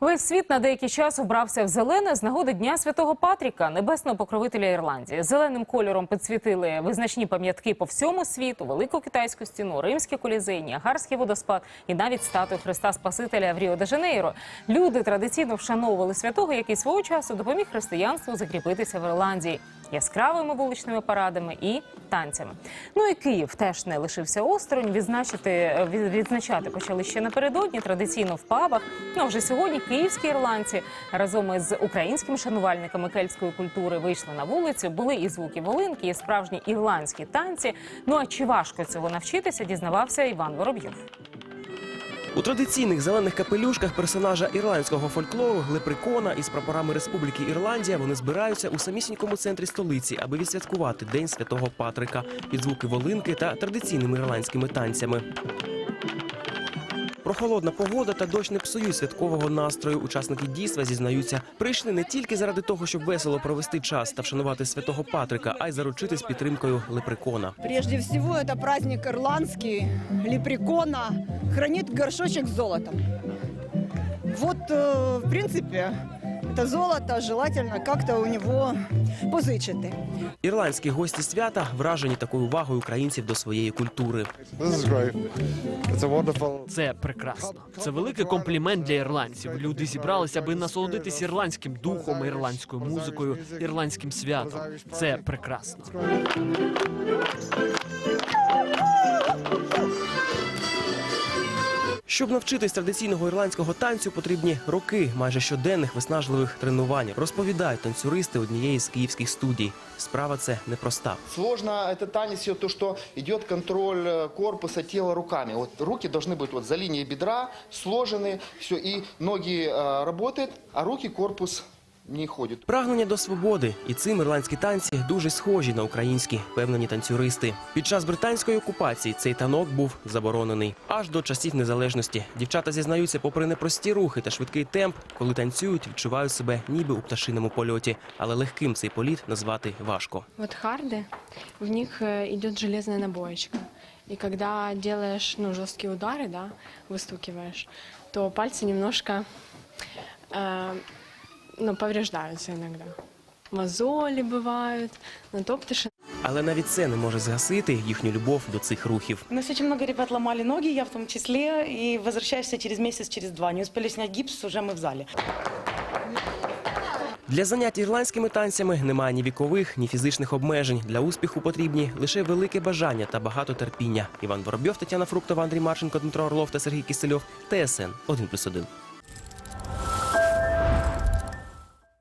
Весь світ на деякий час вбрався в зелене з нагоди Дня Святого Патріка, небесного покровителя Ірландії. Зеленим кольором підсвітили визначні пам'ятки по всьому світу, велику китайську стіну, римські колізей, Ніагарський водоспад і навіть статую Христа Спасителя в Ріо-де-Жанейро. Люди традиційно вшановували святого, який свого часу допоміг християнству закріпитися в Ірландії яскравими вуличними парадами і танцями. Ну і Київ теж не лишився осторонь. Відзначити е, відзначати почали ще напередодні, традиційно в пабах. Ну вже сьогодні київські ірландці разом із українськими шанувальниками кельтської культури вийшли на вулицю. Були і звуки волинки, і справжні ірландські танці. Ну а чи важко цього навчитися, дізнавався Іван Воробйов. У традиційних зелених капелюшках персонажа ірландського фольклору Глеприкона із прапорами Республіки Ірландія вони збираються у самісінькому центрі столиці, аби відсвяткувати День Святого Патрика під звуки волинки та традиційними ірландськими танцями. Прохолодна погода та дощ не псують святкового настрою. Учасники дійства зізнаються, прийшли не тільки заради того, щоб весело провести час та вшанувати святого Патрика, а й заручитись підтримкою лепрекона. Прежде всього, це праздник ірландський лепрекона, хранить горшочок з золотом. Вот, э, в принципе, это золото желательно как-то у него позичити. Ірландські гості свята вражені такою увагою українців до своєї культури. This is great. It's a wonderful. Це прекрасно. Це великий комплімент для ірландців. Люди зібралися, аби насолодитись ірландським духом, ірландською музикою, ірландським святом. Це прекрасно. Щоб навчитись традиційного ірландського танцю, потрібні роки майже щоденних виснажливих тренувань. Розповідають танцюристи однієї з київських студій. Справа це непроста. Сложно этот танец, то, что идет контроль э, корпуса, тела руками. Вот руки должны быть вот за линией бедра, сложены, все, и ноги э, работают, а руки, корпус не ходит. Прагнення до свободи, і цим ірландські танці дуже схожі на українські, певнені танцюристи. Під час британської окупації цей танок був заборонений аж до часів незалежності. Дівчата зізнаються, попри непрості рухи та швидкий темп, коли танцюють, відчувають себе ніби у пташиному польоті, але легким цей політ назвати важко. Вот харды, в них э, идет железная набоечка. И когда делаешь ну, жесткие удары, да, выстукиваешь, то пальцы немножко э, ну, повреждаются иногда. Мозоли бывают, натоптыши. Але навіть це не може згасити їхню любов до цих рухів. У нас очень много ребят ломали ноги, я в том числе, и возвращаешься через месяц, через два. Не успели снять гипс, уже мы в зале. Для занять ірландськими танцями немає ні вікових, ні фізичних обмежень. Для успіху потрібні лише велике бажання та багато терпіння. Іван Воробйов, Тетяна Фруктова, Андрій Марченко, Дмитро Орлов та Сергій Кисельов. ТСН 1+,1.